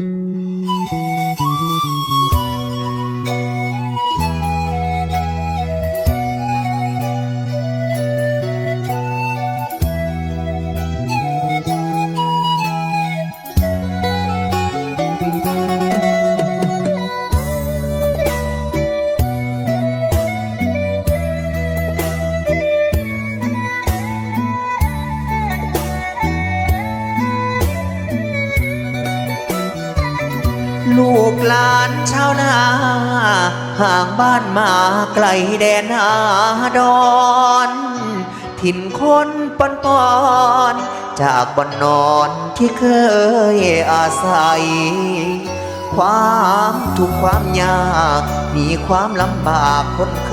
ลูานชาวนาห่างบ้านมาไกลแดนอาดอนถิ่นคนปอนปอนจากบนนอนที่เคยอาศัย ความทุกข์ความยาก มีความลำบากคนเค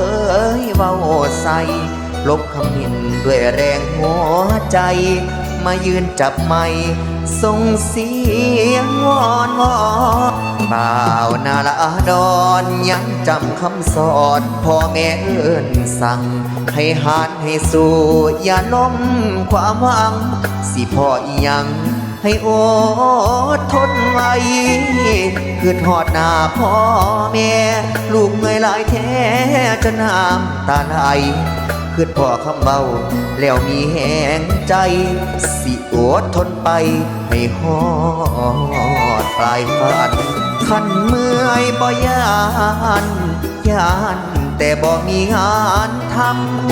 ยเว้าใสลบคำมินด้วยแรงหัวใจ มายืนจับไม้ส่งเสียงวอนวอน บ่าวนาลาดอนยังจำคำสอนพ่อแม่เอิ้นสั่ง ให้หานให้สู้อย่าล้มความหวัง สิพ่ออียังให้อดทนไว้คือทอดหน้าพ่อแม่ ลูกเมื่อยหลายแท้จะน้ำตาไหลคือพ่อคำเบาแล้วมีแหงใจ สิอดทนไปให้หอดปลายฝัน ขันเมื่อยบ่ยานยานแต่บ่มีงานท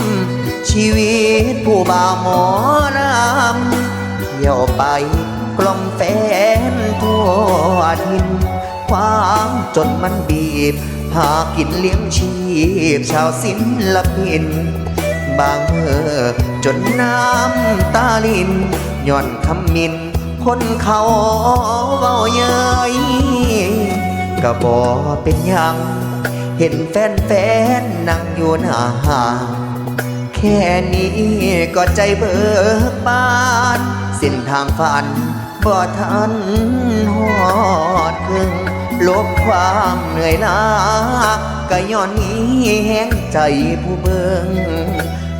ำชีวิตผู้บ่าวหมอลำเที่ยวไปกล่อมแฟนทั่วทินความจนมันบีบ หากินเลี้ยงชีพ ชาวศิลปิน บางเมื่อจนน้ำตาลินย่อนคำมินคนเขาเว้าเย้ย ก็บอเป็นหยัง เห็นแฟนแฟนๆนั่งอยู่หน้าห้างแค่นี้ก็ใจเบิกบานเส้นทางฝันบ่ทันหอดครึ่งลบความเหนื่อยล้าก็ย้อนนี้แห้งใจผู้เบิง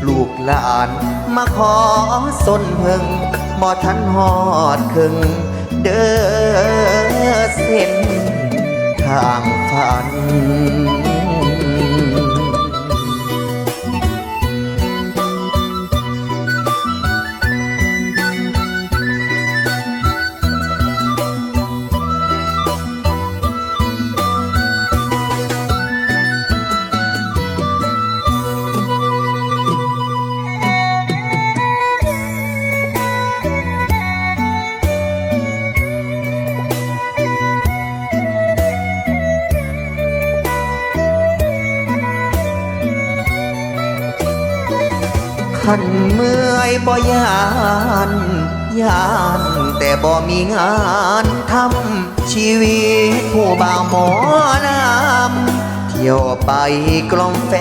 ลูกหลานมาขอสนเพิงบ่ทันหอดครึ่งเด้อเส้นางฝัน ขันเมื่อยบ่ยานยานแต่บ่มีงานทำชีวิตผู้บ่าวหมอนำเที่ยวไปกล่อมแฟ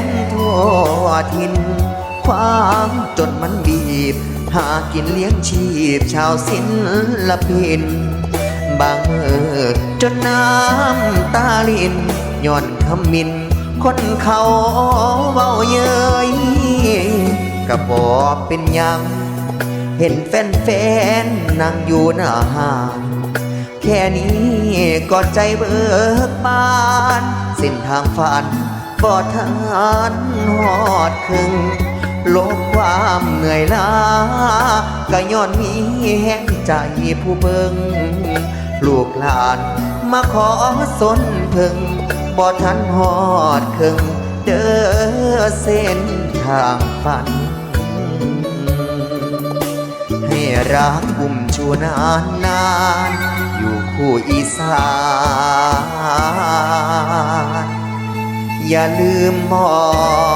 นทั่วทินความจนมันบีบ หากินเลี้ยงชีพชาวศิลปิน บางเมื่อจนน้ำตาลินย้อนคำมิน คนเขาเว้าเย้ ยก็บอกเป็นยัง เห็นแฟนๆนั่งอยู่หน้าห้างแค่นี้ก็ใจเบิกบาน เส้นทางฝันบ่ทันหอดครึ่งลบความเหนื่อยล้าก็ย้อนมีแห้งใจผู้เบิงลูกหลานมาขอสนพึงบ่ทันหอดครึ่งเด้อเส้นทางฝัน ให้รักกุมชัวนานนานอยู่คู่อีสานอย่าลืมมอง